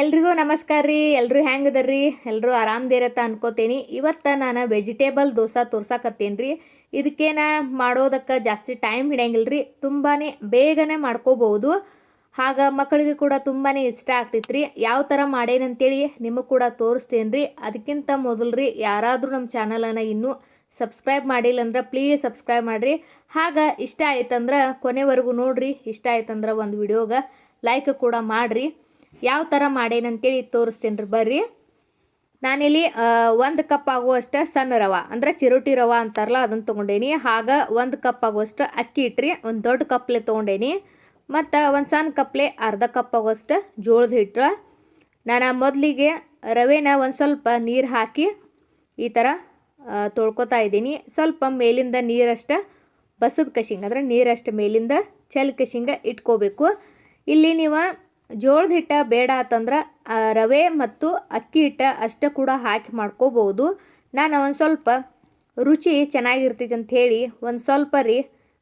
ಎಲ್ರಿಗೂ ನಮಸ್ಕಾರ ರೀ. ಎಲ್ರು ಹೆಂಗದರ್ರಿ ಎಲ್ಲರೂ ಆರಾಮ್ದಿರತ್ತ ಅನ್ಕೋತೀನಿ. ಇವತ್ತು ನಾನು ವೆಜಿಟೇಬಲ್ ದೋಸೆ ತೋರ್ಸಾಕತ್ತೇನೆ ರೀ. ಇದಕ್ಕೇನ ಮಾಡೋದಕ್ಕೆ ಜಾಸ್ತಿ ಟೈಮ್ ಹಿಡಿಯಂಗಿಲ್ಲ ರೀ. ತುಂಬಾ ಬೇಗನೆ ಮಾಡ್ಕೋಬಹುದು. ಆಗ ಮಕ್ಕಳಿಗೆ ಕೂಡ ತುಂಬಾ ಇಷ್ಟ ಆಗ್ತೈತೆ ರೀ ಯಾವ ಥರ ಮಾಡೇನಂತೇಳಿ ನಿಮಗೆ ಕೂಡ ತೋರಿಸ್ತೇನೆ ರೀ. ಅದಕ್ಕಿಂತ ಮೊದಲು ರೀ ಯಾರಾದರೂ ನಮ್ಮ ಚಾನಲನ್ನು ಇನ್ನೂ ಸಬ್ಸ್ಕ್ರೈಬ್ ಮಾಡಿಲ್ಲ ಅಂದ್ರೆ ಪ್ಲೀಸ್ ಸಬ್ಸ್ಕ್ರೈಬ್ ಮಾಡಿರಿ. ಹಾಗ ಇಷ್ಟ ಆಯ್ತಂದ್ರೆ ಕೊನೆವರೆಗೂ ನೋಡಿರಿ. ಇಷ್ಟ ಆಯ್ತಂದ್ರೆ ಒಂದು ವಿಡಿಯೋಗೆ ಲೈಕ್ ಕೂಡ ಮಾಡಿರಿ. ಯಾವ ಥರ ಮಾಡೇನಂತೇಳಿ ತೋರಿಸ್ತೀನಿ ರೀ ಬರ್ರಿ. ನಾನಿಲ್ಲಿ ಒಂದು ಕಪ್ ಆಗುವಷ್ಟು ಸಣ್ಣ ರವ, ಅಂದ್ರೆ ಚಿರೋಟಿ ರವ ಅಂತಾರಲ್ಲ ಅದನ್ನು ತೊಗೊಂಡೇನಿ. ಆಗ ಒಂದು ಕಪ್ ಆಗುವಷ್ಟು ಅಕ್ಕಿ ಇಟ್ರಿ, ಒಂದು ದೊಡ್ಡ ಕಪ್ಲೆ ತೊಗೊಂಡೇನಿ. ಮತ್ತು ಒಂದು ಸಣ್ಣ ಕಪ್ಲೆ ಅರ್ಧ ಕಪ್ ಆಗುವಷ್ಟು ಜೋಳದ ಹಿಟ್ಟು ನಾನು ಮೊದಲಿಗೆ ರವೆನ ಒಂದು ಸ್ವಲ್ಪ ನೀರು ಹಾಕಿ ಈ ಥರ ತೊಳ್ಕೊತಾ ಇದ್ದೀನಿ. ಸ್ವಲ್ಪ ಮೇಲಿಂದ ನೀರಷ್ಟು ಬಸದ ಕಶಿಂಗ ಅಂದರೆ ನೀರಷ್ಟು ಮೇಲಿಂದ ಚಲ್ ಕಶಿಂಗ ಇಟ್ಕೋಬೇಕು. ಇಲ್ಲಿ ನೀವು ಜೋಳದ ಹಿಟ್ಟ ಬೇಡ ಅಂತಂದ್ರೆ ರವೆ ಮತ್ತು ಅಕ್ಕಿ ಹಿಟ್ಟ ಅಷ್ಟೇ ಕೂಡ ಹಾಕಿ ಮಾಡ್ಕೋಬೋದು ನಾನು ಒಂದು ಸ್ವಲ್ಪ ರುಚಿ ಚೆನ್ನಾಗಿರ್ತೈತಿ ಅಂತ ಹೇಳಿ ಒಂದು ಸ್ವಲ್ಪ ರೀ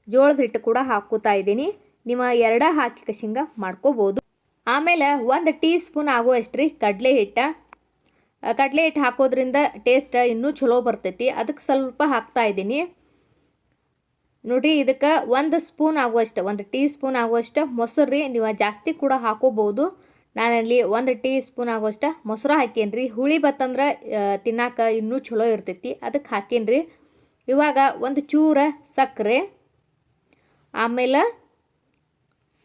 ಜೋಳದ ಹಿಟ್ಟು ಕೂಡ ಹಾಕೋತಾ ಇದ್ದೀನಿ. ನಿಮ್ಮ ಎರಡ ಹಾಕಿ ಕಶಿಂಗ ಮಾಡ್ಕೋಬೋದು ಆಮೇಲೆ ಒಂದು ಟೀ ಸ್ಪೂನ್ ಆಗೋ ರೀ ಕಡಲೆ ಹಿಟ್ಟ. ಕಡಲೆ ಹಿಟ್ಟು ಹಾಕೋದ್ರಿಂದ ಟೇಸ್ಟ್ ಇನ್ನೂ ಚಲೋ ಬರ್ತೈತಿ. ಅದಕ್ಕೆ ಸ್ವಲ್ಪ ಹಾಕ್ತಾ ಇದ್ದೀನಿ. ನೋಡ್ರಿ ಇದಕ್ಕೆ ಒಂದು ಸ್ಪೂನ್ ಆಗುವಷ್ಟು, ಒಂದು ಟೀ ಸ್ಪೂನ್ ಆಗುವಷ್ಟು ಮೊಸರು ರೀ, ನೀವು ಜಾಸ್ತಿ ಕೂಡ ಹಾಕೋಬೋದು ನಾನಲ್ಲಿ ಒಂದು ಟೀ ಸ್ಪೂನ್ ಆಗುವಷ್ಟು ಮೊಸರು ಹಾಕೇನಿ ರೀ. ಹುಳಿ ಬತ್ತಂದ್ರೆ ತಿನ್ನಾಕ ಇನ್ನೂ ಚಲೋ ಇರ್ತೈತಿ. ಅದಕ್ಕೆ ಹಾಕೇನಿ ರೀ. ಇವಾಗ ಒಂದು ಚೂರ ಸಕ್ಕರೆ ಆಮೇಲೆ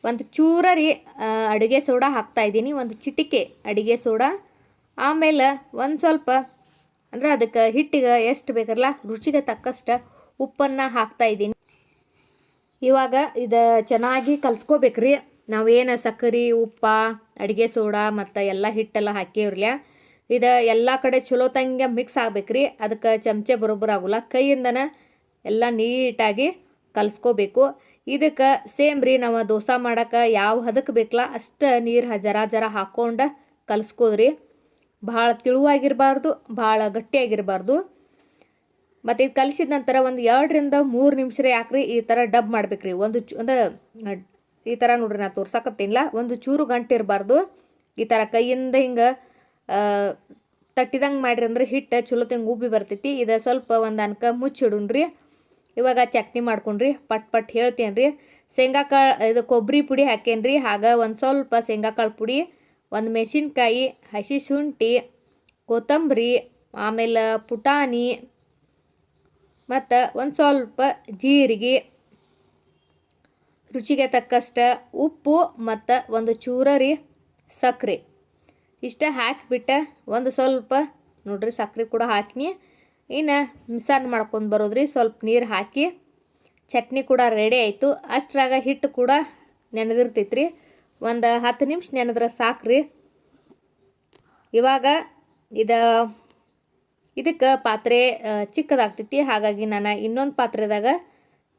ಒಂದು ಚೂರ ರೀ ಅಡುಗೆ ಸೋಡಾ ಹಾಕ್ತಾ ಇದ್ದೀನಿ. ಒಂದು ಚಿಟಿಕೆ ಅಡುಗೆ ಸೋಡಾ. ಆಮೇಲೆ ಒಂದು ಸ್ವಲ್ಪ, ಅಂದ್ರೆ ಅದಕ್ಕೆ ಹಿಟ್ಟಿಗೆ ಎಷ್ಟು ಬೇಕಲ್ಲ ರುಚಿಗೆ ತಕ್ಕಷ್ಟು ಉಪ್ಪನ್ನು ಹಾಕ್ತಾ ಇದ್ದೀನಿ. ಇವಾಗ ಇದು ಚೆನ್ನಾಗಿ ಕಲ್ಸ್ಕೋಬೇಕ್ರಿ. ನಾವೇನು ಸಕ್ಕರೆ, ಉಪ್ಪ, ಅಡುಗೆ ಸೋಡಾ ಮತ್ತು ಎಲ್ಲ ಹಿಟ್ಟೆಲ್ಲ ಹಾಕಿವ್ರಲ್ಲ ಇದು ಎಲ್ಲ ಕಡೆ ಚಲೋ ತಂಗೆ ಮಿಕ್ಸ್ ಆಗ್ಬೇಕ್ರಿ. ಅದಕ್ಕೆ ಚಮಚೆ ಬರೋಬ್ಬರ ಆಗೋಲ್ಲ. ಕೈಯಿಂದನ ಎಲ್ಲ ನೀಟಾಗಿ ಕಲ್ಸ್ಕೋಬೇಕು. ಇದಕ್ಕೆ ಸೇಮ್ ರೀ ನಾವು ದೋಸೆ ಮಾಡೋಕೆ ಯಾವ ಹದಕ್ಕೆ ಬೇಕಲ್ಲ ಅಷ್ಟು ನೀರು ಜರ ಜರ ಹಾಕ್ಕೊಂಡು ಕಲ್ಸ್ಕೋದ್ರಿ. ಭಾಳ ತಿಳುವಾಗಿರಬಾರ್ದು, ಭಾಳ ಗಟ್ಟಿಯಾಗಿರಬಾರ್ದು. ಮತ್ತು ಇದು ಕಲಿಸಿದ ನಂತರ ಒಂದು ಎರಡರಿಂದ ಮೂರು ನಿಮಿಷ ಯಾಕ್ರಿ ಈ ಥರ ಡಬ್ ಮಾಡ್ಬೇಕ್ರಿ. ಒಂದು ಅಂದ್ರೆ ಈ ಥರ ನೋಡ್ರಿ ನಾ ತೋರ್ಸಕತ್ತಿಲ್ಲ ಒಂದು ಚೂರು ಗಂಟು ಇರಬಾರ್ದು. ಈ ಥರ ಕೈಯಿಂದ ಹಿಂಗೆ ತಟ್ಟಿದಂಗೆ ಮಾಡ್ರಿ ಅಂದ್ರೆ ಹಿಟ್ಟು ಚಲೋ ತಿಂಗ ಉಬ್ಬಿ ಬರ್ತೈತಿ. ಇದು ಸ್ವಲ್ಪ ಒಂದು ಅನ್ಕ ಮುಚ್ಚಿಡುನ್ರಿ ಇವಾಗ ಚಟ್ನಿ ಮಾಡ್ಕೊಂಡ್ರಿ. ಪಟ್ ಪಟ್ ಹೇಳ್ತೇನೆ ರೀ ಶೇಂಗಾ ಕಾಳು ಇದು ಕೊಬ್ಬರಿ ಪುಡಿ ಹಾಕೇನ್ರಿ. ಆಗ ಒಂದು ಸ್ವಲ್ಪ ಶೇಂಗಾ ಕಾಳು ಪುಡಿ, ಒಂದು ಮೆಣಸಿನ್ಕಾಯಿ, ಹಸಿ ಶುಂಠಿ, ಕೊತ್ತಂಬರಿ, ಆಮೇಲೆ ಪುಟಾಣಿ ಮತ್ತು ಒಂದು ಸ್ವಲ್ಪ ಜೀರಿಗೆ, ರುಚಿಗೆ ತಕ್ಕಷ್ಟು ಉಪ್ಪು ಮತ್ತು ಒಂದು ಚೂರ ರೀ ಸಕ್ಕರೆ ಇಷ್ಟ ಹಾಕಿಬಿಟ್ಟು ಒಂದು ಸ್ವಲ್ಪ, ನೋಡ್ರಿ ಸಕ್ಕರೆ ಕೂಡ ಹಾಕಿನಿ. ಇನ್ನು ಮಿಸಾನ್ ಮಾಡ್ಕೊಂಡು ಬರೋದ್ರಿ, ಸ್ವಲ್ಪ ನೀರು ಹಾಕಿ. ಚಟ್ನಿ ಕೂಡ ರೆಡಿ ಆಯಿತು. ಅಷ್ಟ್ರಾಗ ಹಿಟ್ಟು ಕೂಡ ನೆನೆದಿರ್ತೈತ್ರಿ. ಒಂದು ಹತ್ತು ನಿಮಿಷ ನೆನೆದ್ರೆ ಸಾಕ್ರಿ. ಇವಾಗ ಇದು ಇದಕ್ಕೆ ಪಾತ್ರೆ ಚಿಕ್ಕದಾಗ್ತೈತಿ. ಹಾಗಾಗಿ ನಾನು ಇನ್ನೊಂದು ಪಾತ್ರೆದಾಗ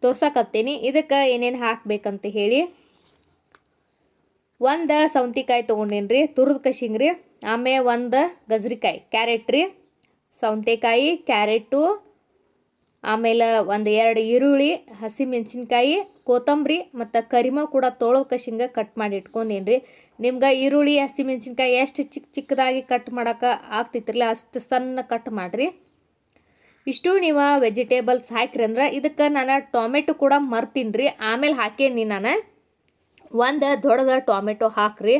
ತೋರ್ಸಕತ್ತೀನಿ. ಇದಕ್ಕೆ ಏನೇನು ಹಾಕ್ಬೇಕಂತ ಹೇಳಿ. ಒಂದು ಸೌಂತಿಕಾಯಿ ತೊಗೊಂಡೇನಿ ರೀ ತುರಿದ ಕಶಿಂಗ್ ರೀ ಆಮೇಲೆ ಒಂದು ಗಜ್ರಿಕಾಯಿ, ಕ್ಯಾರೆಟ್ ರೀ. ಸೌಂತೆಕಾಯಿ, ಕ್ಯಾರೆಟು. ಆಮೇಲೆ ಒಂದು ಎರಡು ಈರುಳ್ಳಿ ಹಸಿಮೆಣ್ಸಿನ್ಕಾಯಿ ಕೊತ್ತಂಬರಿ ಮತ್ತು ಕರಿಮ ಕೂಡ ತೊಳೋ ಕಶಿಂಗ ಕಟ್ ಮಾಡಿ ಇಟ್ಕೊಂಡೇನಿ ರೀ ನಿಮ್ಗೆ ಈರುಳ್ಳಿ ಹಸಿಮೆಣಸಿನ್ಕಾಯಿ ಎಷ್ಟು ಚಿಕ್ಕ ಚಿಕ್ಕದಾಗಿ ಕಟ್ ಮಾಡೋಕೆ ಆಗ್ತಿತ್ತಲ್ಲ ಅಷ್ಟು ಸಣ್ಣ ಕಟ್ ಮಾಡಿರಿ. ಇಷ್ಟು ನೀವು ವೆಜಿಟೇಬಲ್ಸ್ ಹಾಕಿರಿ ಅಂದ್ರೆ ಇದಕ್ಕೆ ನಾನು ಟೊಮೆಟೊ ಕೂಡ ಮರ್ತೀನಿ ಆಮೇಲೆ ಹಾಕೇನಿ ನಾನು. ಒಂದು ದೊಡ್ಡದ ಟೊಮೆಟೊ ಹಾಕ್ರಿ.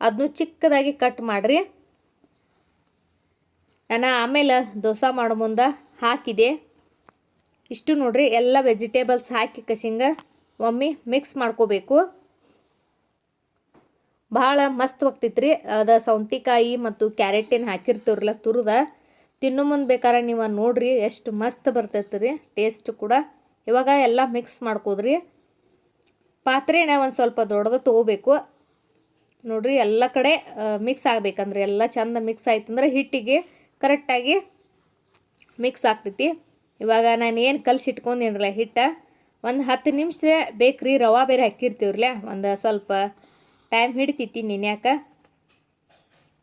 ಅದನ್ನು ಚಿಕ್ಕದಾಗಿ ಕಟ್ ಮಾಡಿರಿ. ನಾನು ಆಮೇಲೆ ದೋಸೆ ಮಾಡೋ ಮುಂದೆ ಹಾಕಿದೆ. ಇಷ್ಟು ನೋಡಿರಿ, ಎಲ್ಲ ವೆಜಿಟೇಬಲ್ಸ್ ಹಾಕಿ ಕಸಿಂಗ ಒಮ್ಮೆ ಮಿಕ್ಸ್ ಮಾಡ್ಕೋಬೇಕು. ಭಾಳ ಮಸ್ತ್ ಹೋಗ್ತೈತ್ರಿ ಅದ ಸೌಂತಿಕಾಯಿ ಮತ್ತು ಕ್ಯಾರೆಟ್ ಏನು ಹಾಕಿರ್ತೀವ್ರಲ್ಲ ತುರ್ದ, ತಿನ್ನೋ ಮುಂದೆ ಬೇಕಾದ್ರೆ ನೀವು ನೋಡ್ರಿ ಎಷ್ಟು ಮಸ್ತ್ ಬರ್ತೈತೆ ರೀ ಟೇಸ್ಟ್ ಕೂಡ. ಇವಾಗ ಎಲ್ಲ ಮಿಕ್ಸ್ ಮಾಡ್ಕೋದ್ರಿ. ಪಾತ್ರೆನ ಒಂದು ಸ್ವಲ್ಪ ದೊಡ್ಡದು ತೊಗೋಬೇಕು. ನೋಡ್ರಿ ಎಲ್ಲ ಕಡೆ ಮಿಕ್ಸ್ ಆಗ್ಬೇಕಂದ್ರೆ ಎಲ್ಲ ಚಂದ ಮಿಕ್ಸ್ ಆಯ್ತಂದ್ರೆ ಹಿಟ್ಟಿಗೆ ಕರೆಕ್ಟಾಗಿ ಮಿಕ್ಸ್ ಆಗ್ತೈತಿ. ಇವಾಗ ನಾನು ಏನು ಕಲ್ಸಿ ಇಟ್ಕೊಂಡೇನಲ್ಲ ಹಿಟ್ಟ, ಒಂದು ಹತ್ತು ನಿಮಿಷ ಬೇಕ್ರಿ ರವಾ ಬೇರೆ ಹಾಕಿರ್ತೀವ್ರಲ್ಲ, ಒಂದು ಸ್ವಲ್ಪ ಟೈಮ್ ಹಿಡಿತೈತಿ ನೆನ್ಯಾಕ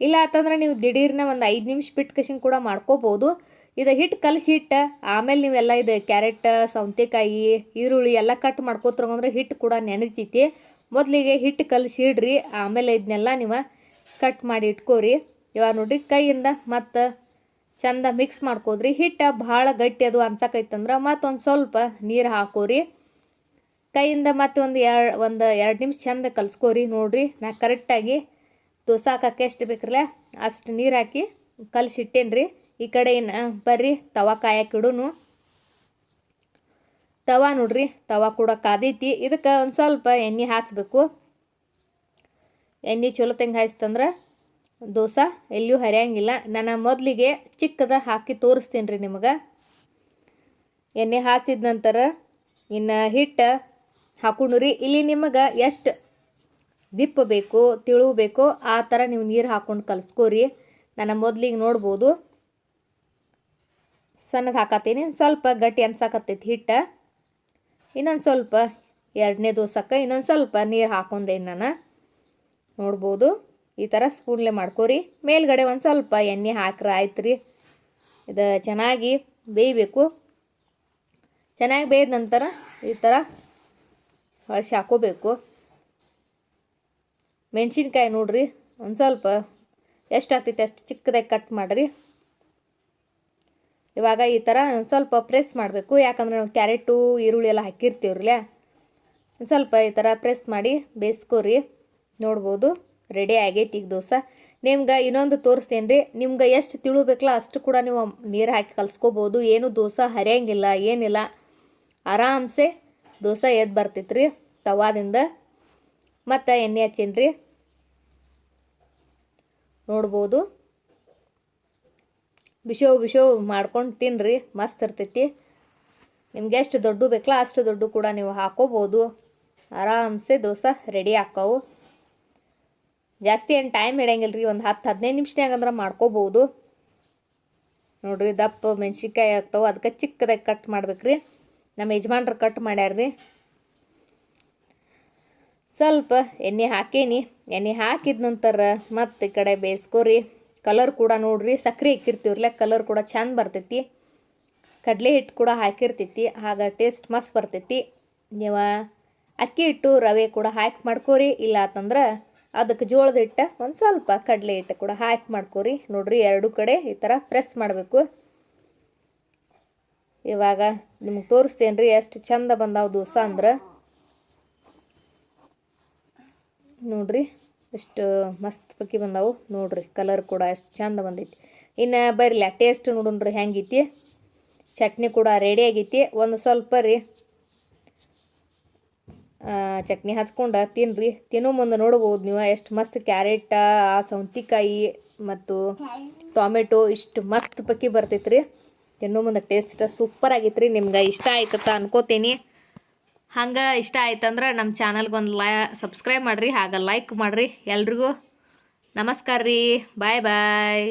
ಇಲ್ಲ ಅಂತಂದ್ರೆ ನೀವು ದಿಢೀರ್ನ ಒಂದು ಐದು ನಿಮಿಷ ಬಿಟ್ಟು ಕಸಿಂಗ್ ಕೂಡ ಮಾಡ್ಕೋಬೋದು. ಇದು ಹಿಟ್ಟು ಕಲಸಿ ಹಿಟ್ಟು. ಆಮೇಲೆ ನೀವೆಲ್ಲ ಇದು ಕ್ಯಾರೆಟ್, ಸೌತೆಕಾಯಿ, ಈರುಳ್ಳಿ ಎಲ್ಲ ಕಟ್ ಮಾಡ್ಕೋತ್ರಂದ್ರೆ ಹಿಟ್ಟು ಕೂಡ ನೆನೆತೈತಿ ಮೊದಲಿಗೆ ಹಿಟ್ಟು ಕಲಸಿ ಇಡ್ರಿ ಆಮೇಲೆ ಇದನ್ನೆಲ್ಲ ನೀವು ಕಟ್ ಮಾಡಿ ಇಟ್ಕೋರಿ. ಇವಾಗ ನೋಡ್ರಿ ಕೈಯಿಂದ ಮತ್ತು ಚಂದ ಮಿಕ್ಸ್ ಮಾಡ್ಕೋದ್ರಿ. ಹಿಟ್ಟು ಭಾಳ ಗಟ್ಟಿ ಅದು ಅನ್ಸಕೈತಂದ್ರೆ ಮತ್ತೊಂದು ಸ್ವಲ್ಪ ನೀರು ಹಾಕೋರಿ. ಕೈಯಿಂದ ಮತ್ತೆ ಒಂದು ಎರಡು ಒಂದು ಎರಡು ನಿಮಿಷ ಚೆಂದ ಕಲಸ್ಕೋರಿ ನೋಡ್ರಿ. ನಾ ಕರೆಕ್ಟಾಗಿ ಹಾಕಕ್ಕೆ ಎಷ್ಟು ಬೇಕ್ರಲ್ಲ ಅಷ್ಟು ನೀರು ಹಾಕಿ ಕಲ್ಸಿಟ್ಟೇನಿ ರೀ ಈ ಕಡೆ ಇನ್ನು ಬರ್ರಿ, ತವಾ ಕಾಯಕ್ಕಿಡೂ ತವಾ ನೋಡ್ರಿ, ತವಾ ಕೂಡ ಕಾದೈತಿ ಇದಕ್ಕೆ ಒಂದು ಸ್ವಲ್ಪ ಎಣ್ಣೆ ಹಾಕ್ಸ್ಬೇಕು ಎಣ್ಣೆ ಚಲೋ ತಂಗ ಹಾಯಿಸ್ತಂದ್ರೆ ದೋಸೆ ಎಲ್ಲಿಯೂ ಹರಿಯಂಗಿಲ್ಲ. ನಾನು ಮೊದಲಿಗೆ ಚಿಕ್ಕದ ಹಾಕಿ ತೋರಿಸ್ತೀನಿ ರೀ ನಿಮಗೆ. ಎಣ್ಣೆ ಹಾಸಿದ ನಂತರ ಇನ್ನು ಹಿಟ್ಟು ಹಾಕೊಂಡು ರೀ ಇಲ್ಲಿ ನಿಮಗೆ ಎಷ್ಟು ದಿಪ್ಪ ಬೇಕು, ತಿಳು ಬೇಕೋ, ಆ ಥರ ನೀವು ನೀರು ಹಾಕ್ಕೊಂಡು ಕಲಿಸ್ಕೋರಿ. ನಾನು ಮೊದಲಿಗೆ ನೋಡ್ಬೋದು. ಸಣ್ಣದು ಹಾಕತ್ತೀನಿ. ಸ್ವಲ್ಪ ಗಟ್ಟಿ ಅನ್ಸಾಕತ್ತೈತಿ ಹಿಟ್ಟು. ಇನ್ನೊಂದು ಸ್ವಲ್ಪ ಎರಡನೇ ದೋಸಕ್ಕೆ ಇನ್ನೊಂದು ಸ್ವಲ್ಪ ನೀರು ಹಾಕೊಂಡೆ ನಾನು. ನೋಡ್ಬೋದು. ಈ ಥರ ಸ್ಪೂನ್ಲೆ ಮಾಡ್ಕೋರಿ. ಮೇಲ್ಗಡೆ ಒಂದು ಸ್ವಲ್ಪ ಎಣ್ಣೆ ಹಾಕ್ರೆ ಆಯ್ತು ರೀ ಇದು ಚೆನ್ನಾಗಿ ಬೇಯಬೇಕು. ಚೆನ್ನಾಗಿ ಬೇಯ್ದ ನಂತರ ಈ ಥರ ಹಳಸಿ ಹಾಕೋಬೇಕು. ಮೆಣಸಿನ್ಕಾಯಿ ನೋಡ್ರಿ, ಒಂದು ಸ್ವಲ್ಪ ಎಷ್ಟು ಆಗ್ತೈತೆ ಅಷ್ಟು ಚಿಕ್ಕದಾಗಿ ಕಟ್ ಮಾಡಿರಿ. ಇವಾಗ ಈ ಥರ ಒಂದು ಸ್ವಲ್ಪ ಪ್ರೆಸ್ ಮಾಡಬೇಕು. ಯಾಕಂದ್ರೆ ನಾವು ಕ್ಯಾರೆಟು, ಈರುಳ್ಳಿ ಎಲ್ಲ ಹಾಕಿರ್ತೀವ್ರಲ್ಲ, ಒಂದು ಸ್ವಲ್ಪ ಈ ಥರ ಪ್ರೆಸ್ ಮಾಡಿ ಬೇಯಿಸ್ಕೋರಿ. ನೋಡ್ಬೋದು ರೆಡಿ ಆಗೈತಿ ಈಗ ದೋಸೆ. ನಿಮ್ಗೆ ಇನ್ನೊಂದು ತೋರಿಸ್ತೇನೆ ರೀ ನಿಮ್ಗೆ ಎಷ್ಟು ತಿಳುಬೇಕಲ್ಲ ಅಷ್ಟು ಕೂಡ ನೀವು ನೀರು ಹಾಕಿ ಕಲ್ಸ್ಕೊಬೋದು. ಏನು ದೋಸೆ ಹರಿಯಂಗಿಲ್ಲ, ಏನಿಲ್ಲ. ಆರಾಮ್ಸೆ ದೋಸೆ ಎದ್ದು ಬರ್ತೈತೆ ರೀ ತವಾದಿಂದ. ಮತ್ತು ಎಣ್ಣೆ ಹಚ್ಚೀನಿ ರೀ ನೋಡ್ಬೋದು. ಬಿಸೋ ಬಿಸೋ ಮಾಡ್ಕೊಂಡು ತಿನ್ನಿರಿ ಮಸ್ತ್ ಇರ್ತೈತಿ. ನಿಮ್ಗೆ ಎಷ್ಟು ದೊಡ್ಡ ಬೇಕಲ್ಲ, ಅಷ್ಟು ದೊಡ್ಡ ಕೂಡ ನೀವು ಹಾಕೋಬೋದು. ಆರಾಮ್ಸೆ ದೋಸೆ ರೆಡಿ ಹಾಕವು. ಜಾಸ್ತಿ ಏನು ಟೈಮ್ ಹಿಡಿಯಂಗಿಲ್ಲ ರೀ ಒಂದು ಹತ್ತು, ಹದಿನೈದು ನಿಮಿಷನಾಗ ಅಂದ್ರೆ ಮಾಡ್ಕೋಬೋದು. ನೋಡಿರಿ ದಪ್ಪ ಮೆಣ್ಸಿನ್ಕಾಯಿ ಆಗ್ತಾವೆ, ಅದಕ್ಕೆ ಚಿಕ್ಕದಾಗಿ ಕಟ್ ಮಾಡ್ಬೇಕ್ರಿ. ನಮ್ಮ ಯಜಮಾನ್ರು ಕಟ್ ಮಾಡ್ಯಾರ್ರಿ. ಸ್ವಲ್ಪ ಎಣ್ಣೆ ಹಾಕೇನಿ. ಎಣ್ಣೆ ಹಾಕಿದ ನಂತರ ಮತ್ತೆ ಈ ಕಡೆ ಬೇಯಿಸ್ಕೋರಿ. ಕಲರ್ ಕೂಡ ನೋಡ್ರಿ ಸಕ್ಕರೆ ಇಕ್ಕಿರ್ತೀವ್ರಲ್ಲ ಕಲರ್ ಕೂಡ ಚಂದ ಬರ್ತೈತಿ. ಕಡಲೆ ಹಿಟ್ಟು ಕೂಡ ಹಾಕಿರ್ತೈತಿ, ಆಗ ಟೇಸ್ಟ್ ಮಸ್ತ್ ಬರ್ತೈತಿ. ನೀವು ಅಕ್ಕಿ ಹಿಟ್ಟು, ರವೆ ಕೂಡ ಹಾಕಿ ಮಾಡ್ಕೋರಿ ಇಲ್ಲ ಅಂತಂದ್ರೆ ಅದಕ್ಕೆ ಜೋಳದ ಹಿಟ್ಟು ಒಂದು ಸ್ವಲ್ಪ ಕಡಲೆ ಹಿಟ್ಟು ಕೂಡ ಹಾಕಿ ಮಾಡ್ಕೋರಿ. ನೋಡ್ರಿ, ಎರಡು ಕಡೆ ಈ ಥರ ಪ್ರೆಸ್ ಮಾಡಬೇಕು. ಇವಾಗ ನಿಮ್ಗೆ ತೋರಿಸ್ತೇನೆ ರೀ ಎಷ್ಟು ಚಂದ ಬಂದಾವ ದೋಸೆ ಅಂದ್ರೆ. ನೋಡ್ರಿ, ಎಷ್ಟು ಮಸ್ತ್ ಪಕ್ಕಿ ಬಂದಾವು. ನೋಡ್ರಿ ಕಲರ್ ಕೂಡ ಎಷ್ಟು ಚಂದ ಬಂದೈತಿ. ಇನ್ನು ಬರಲ್ಲ ಟೇಸ್ಟ್ ನೋಡೋಣ್ರಿ ಹೆಂಗೈತಿ. ಚಟ್ನಿ ಕೂಡ ರೆಡಿ ಆಗೈತಿ. ಒಂದು ಸ್ವಲ್ಪ ರೀ ಚಟ್ನಿ ಹಚ್ಕೊಂಡು ತಿನ್ನಿರಿ ತಿನ್ನೋ ಮುಂದೆ ನೋಡ್ಬೋದು ನೀವು ಎಷ್ಟು ಮಸ್ತ್ ಕ್ಯಾರೆಟ್, ಆ, ಸೌಂತಿಕಾಯಿ ಮತ್ತು ಟೊಮೆಟೊ ಇಷ್ಟು ಮಸ್ತ್ ಪಕ್ಕಿ ಬರ್ತೈತೆ ತಿನ್ನೋ ಮುಂದೆ ಟೇಸ್ಟ್ ಸೂಪರ್ ಆಗಿತ್ತು ರೀ ನಿಮ್ಗೆ ಇಷ್ಟ ಆಯ್ತತ್ತ ಅನ್ಕೋತೀನಿ. ಹಂಗೆ ಇಷ್ಟ ಆಯ್ತಂದ್ರೆ ನಮ್ಮ ಚಾನಲ್ಗೆ ಒಂದು ಲೈ ಸಬ್ಸ್ಕ್ರೈಬ್ ಮಾಡಿರಿ, ಹಾಗೆ ಲೈಕ್ ಮಾಡಿರಿ ಎಲ್ರಿಗೂ. ನಮಸ್ಕಾರ ರೀ ಬಾಯ್ ಬಾಯ್